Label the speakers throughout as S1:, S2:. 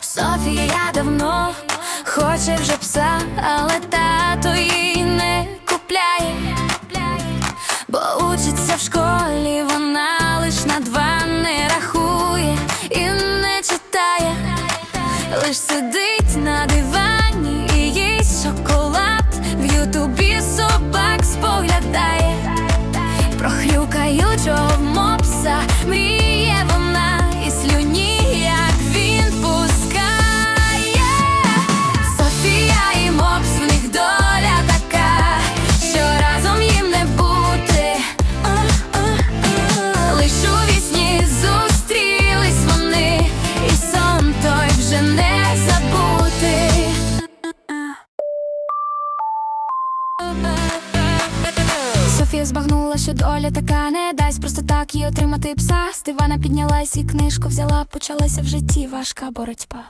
S1: Софія давно хоче вже пса, але тато їй не купляє, бо учиться в школі, вона лиш на два не рахує і не читає, лиш сидить на дивані і їсть шоколад, в Ютубі хрюкаючого мопса мріє вона Збагнула, що доля така не дасть просто так її отримати пса. З дивана піднялась і книжку взяла, почалася в житті важка боротьба.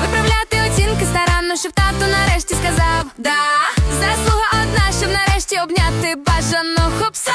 S1: Виправляти оцінки старанно, щоб тато нарешті сказав Да, заслуга одна, щоб нарешті обняти бажаного пса.